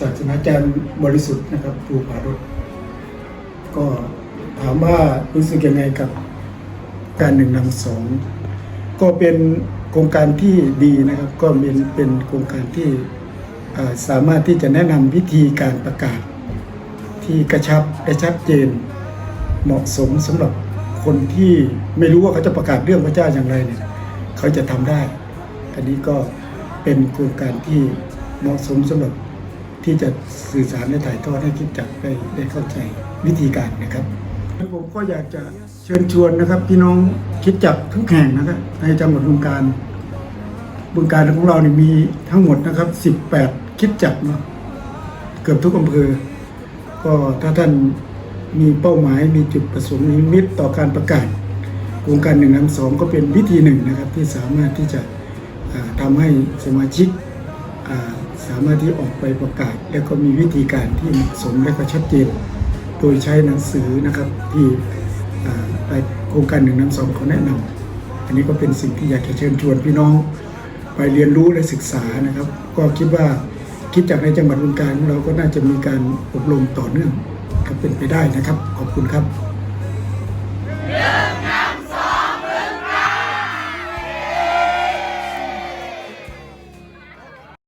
ศาสนาจารย์บริสุทธิ์นะครับภูผารถก็ถามว่ารู้สึกยังไงกับการหนึ่งนำสองก็เป็นโครงการที่ดีนะครับ ก็เป็นเป็นโครงการที่สามารถที่จะแนะนำวิธีการประกาศ ที่กระชับและชัดเจน เหมาะสมสำหรับคนที่ไม่รู้ว่าเขาจะประกาศเรื่องพระเจ้าอย่างไรเนี่ยเขาจะทำได้ อันนี้ก็เป็นโครงการที่เหมาะสมสำหรับ ที่จะสื่อสารและถ่ายทอดให้คิดจักได้ได้เข้าใจวิธีการนะครับผมก็อยากจะเชิญชวนนะครับ พี่น้องคิดจักทุกแห่งนะครับในจังหวัดบึงการบึงการของเราเนี่ยมีทั้งหมดนะครับ 18 คิดจักเนาะเกือบทุกอำเภอ ก็ถ้าท่านมีเป้าหมายมีจุดประสงค์มีมิตรต่อการประกาศโครงการหนึ่งน้ำสองก็เป็นวิธีหนึ่งนะครับที่สามารถที่จะทำาให้สมาชิก สามารถที่ออกไปประกาศ แล้วก็มีวิธีการที่เหมาะสมและก็ชัดเจน โดยใช้หนังสือนะครับที่ไปโครงการหนึ่งนำสองเขาแนะนำอันนี้ก็เป็นสิ่งที่อยากจะเชิญชวนพี่น้อง ไปเรียนรู้และศึกษานะครับ ก็คิดว่าคิดจากในจังหวัดบึงการเราก็น่าจะมีการอบรมต่อเนื่องก็เป็นไปได้นะครับ ขอบคุณครับ Yeah!